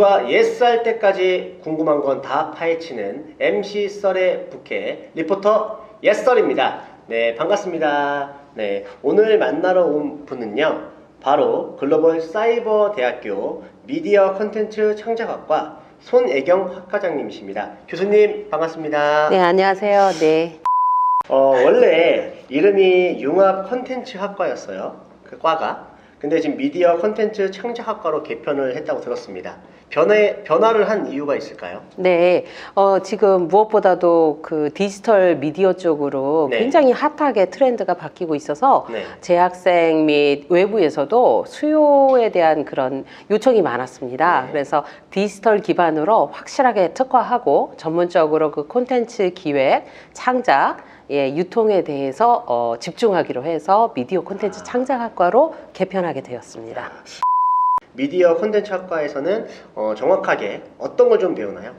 모두가 옛살 때까지 궁금한 건 다 파헤치는 MC 썰의 부캐 리포터 옛썰입니다. 네, 반갑습니다. 네, 오늘 만나러 온 분은요. 바로 글로벌 사이버 대학교 미디어 컨텐츠 창작학과 손애경 학과장님이십니다. 교수님 반갑습니다. 네, 안녕하세요. 네. 어, 원래 이름이 융합 컨텐츠 학과였어요. 그 과가. 근데 지금 미디어 컨텐츠 창작학과로 개편을 했다고 들었습니다. 변해, 변화를 한 이유가 있을까요? 네. 어, 지금 무엇보다도 그 디지털 미디어 쪽으로 네. 굉장히 핫하게 트렌드가 바뀌고 있어서 네. 재학생 및 외부에서도 수요에 대한 그런 요청이 많았습니다. 네. 그래서 디지털 기반으로 확실하게 특화하고 전문적으로 그 콘텐츠 기획, 창작, 예, 유통에 대해서 어, 집중하기로 해서 미디어 콘텐츠 창작학과로 개편하게 되었습니다. 미디어 컨텐츠 학과에서는 어, 정확하게 어떤 걸 좀 배우나요?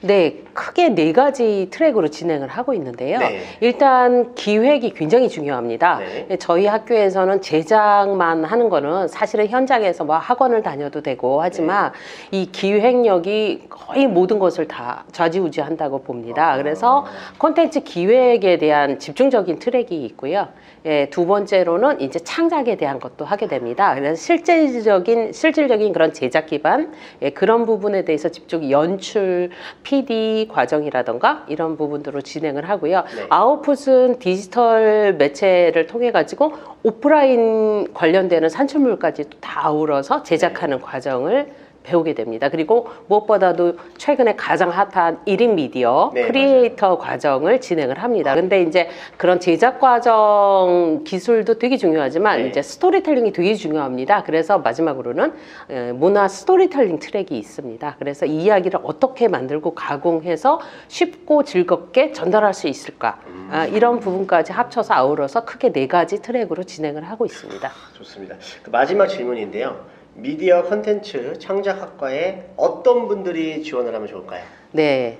네, 크게 네 가지 트랙으로 진행을 하고 있는데요. 네. 일단 기획이 굉장히 중요합니다. 네. 저희 학교에서는 제작만 하는 거는 사실은 현장에서 뭐 학원을 다녀도 되고 하지만 네. 이 기획력이 거의 모든 것을 다 좌지우지한다고 봅니다. 아. 그래서 콘텐츠 기획에 대한 집중적인 트랙이 있고요. 예, 두 번째로는 이제 창작에 대한 것도 하게 됩니다. 그래서 실질적인 실질적인 그런 제작 기반 예, 그런 부분에 대해서 집중 연출, PD 과정이라던가 이런 부분들로 진행을 하고요. 네. 아웃풋은 디지털 매체를 통해 가지고 오프라인 관련되는 산출물까지 다 아우러서 제작하는 과정을 배우게 됩니다. 그리고 무엇보다도 최근에 가장 핫한 1인 미디어 네, 크리에이터 과정을 진행을 합니다. 근데 이제 그런 제작 과정 기술도 되게 중요하지만 네. 이제 스토리텔링이 되게 중요합니다. 그래서 마지막으로는 에, 문화 스토리텔링 트랙이 있습니다. 그래서 이 이야기를 어떻게 만들고 가공해서 쉽고 즐겁게 전달할 수 있을까? 음. 아, 이런 부분까지 합쳐서 아우러서 크게 네 가지 트랙으로 진행을 하고 있습니다. 좋습니다. 그 마지막 질문인데요. 미디어 컨텐츠 창작학과에 어떤 분들이 지원을 하면 좋을까요? 네.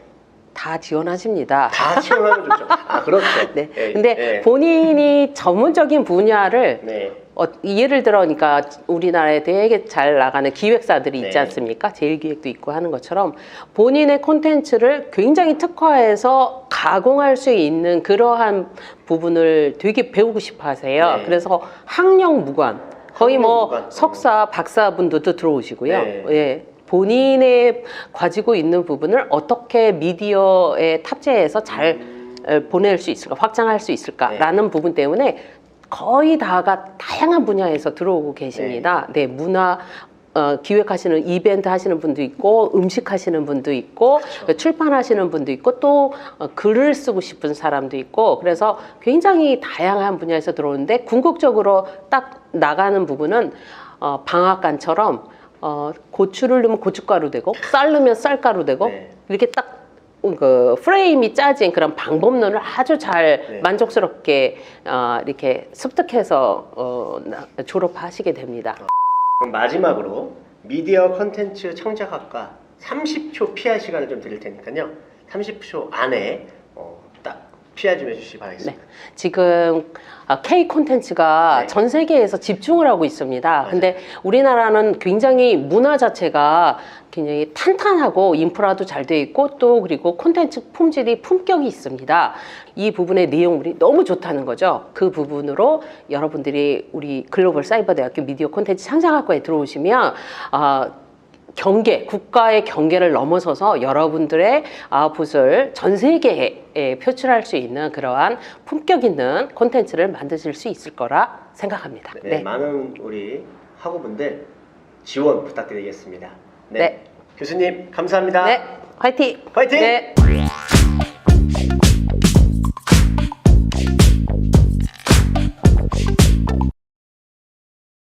다 지원하십니다. 다 지원하면 좋죠. 아, 그렇죠. 네. 예, 근데 예. 본인이 전문적인 분야를 네. 어, 예를 들어, 그러니까 우리나라에 되게 잘 나가는 기획사들이 있지 네. 않습니까? 제일기획도 있고 하는 것처럼 본인의 콘텐츠를 굉장히 특화해서 가공할 수 있는 그러한 부분을 되게 배우고 싶어 하세요. 네. 그래서 학력 무관, 거의 뭐. 석사, 박사분들도 들어오시고요. 네. 예. 본인의 가지고 있는 부분을 어떻게 미디어에 탑재해서 잘 에, 보낼 수 있을까, 확장할 수 있을까라는 부분 때문에 거의 다가 다양한 분야에서 들어오고 계십니다. 네, 문화 어, 기획하시는 이벤트 하시는 분도 있고 음식 하시는 분도 있고 그렇죠. 출판하시는 분도 있고 또 어, 글을 쓰고 싶은 사람도 있고 그래서 굉장히 다양한 분야에서 들어오는데 궁극적으로 딱 나가는 부분은 어, 방앗간처럼 어, 고추를 넣으면 고춧가루 되고 쌀 넣으면 쌀가루 되고 네. 이렇게 딱 그 프레임이 짜진 그런 방법론을 아주 잘 네. 만족스럽게 어, 이렇게 습득해서 어, 나- 졸업하시게 됩니다. 그럼 마지막으로 미디어 컨텐츠 창작학과 30초 PR 시간을 좀 드릴 테니까요. 30초 안에 어, 딱 PR 좀 해주시기 바라겠습니다. 지금 아, K 콘텐츠가 네. 전 세계에서 집중을 하고 있습니다. 맞아요. 근데 우리나라는 굉장히 문화 자체가 굉장히 탄탄하고 인프라도 잘 돼 있고 또 그리고 콘텐츠 품질이 품격이 있습니다. 이 부분의 내용물이 너무 좋다는 거죠. 그 부분으로 여러분들이 우리 글로벌 사이버 대학교 미디어 콘텐츠 창작학과에 들어오시면 아, 경계, 국가의 경계를 넘어서서 여러분들의 아웃풋을 전 세계에 표출할 수 있는 그러한 품격 있는 콘텐츠를 만드실 수 있을 거라 생각합니다. 네, 네. 많은 우리 학우분들 지원 부탁드리겠습니다. 네. 네. 교수님 감사합니다. 네. 화이팅! 화이팅! 네.